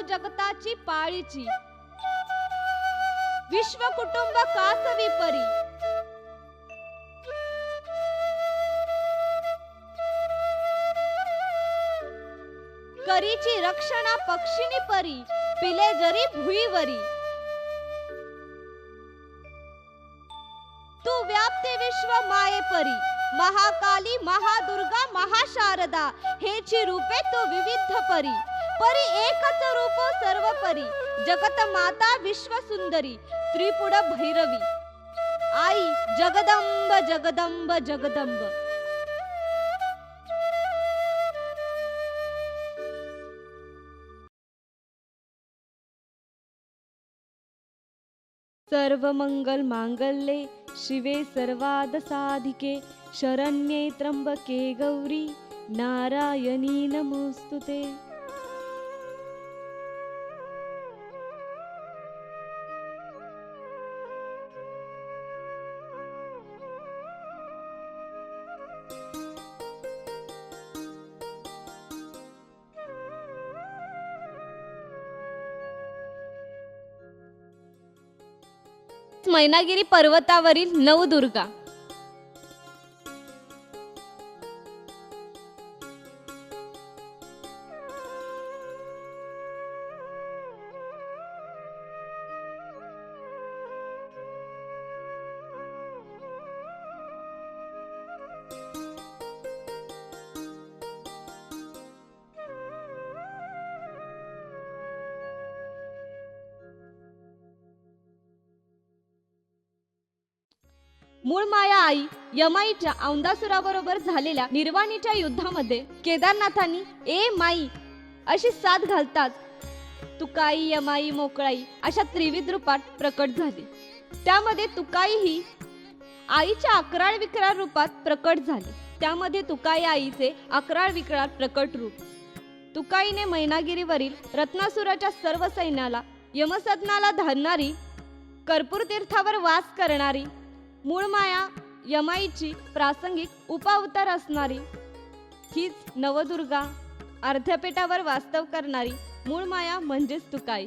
जगताची पाळीची. विश्व कुटुंब कासवी परी. करीची रक्षणा पक्षिणी परी पिले जरी भुईवरी. तू व्याप्ते विश्व माये परी महाकाली महादुर्गा महाशारदा हेची रूपे तू विविध परी. परी एकच रूप सर्व परी जगत माता विश्व सुंदरी त्रिपुड भैरवी. आई जगदंब जगदंब जगदंब. सर्व मंगल मांगल्ये शिवे सर्वाद साधिके शरण्ये त्र्यंबके गौरी नारायणी नमोस्तुते. मैनागिरी पर्वतावरील नवदुर्गा. मूळ माया आई यमाईच्या औंदासुराबरोबर झालेल्या निर्वाणीच्या युद्धामध्ये केदारनाथांनी ए माई अशी साथ घालताच तुकाई यमाई मोकळाई अशा त्रिविध रूपात प्रकट झाली. त्यामध्ये तुकाई ही आईच्या अकराळ विक्राळ रूपात प्रकट झाली. त्यामध्ये तुकाई आईचे अकराळ विक्राळ प्रकट रूप. तुकाईने मैनागिरीवरील रत्नासुराच्या सर्व सैन्याला यमसदनाला धरणारी कर्पूर तीर्थावर वास करणारी मूळ माया यमाईची प्रासंगिक उपावतार असणारी हीच नवदुर्गा अर्ध्यापेटावर वास्तव करणारी मूळ माया म्हणजेच तुकाई.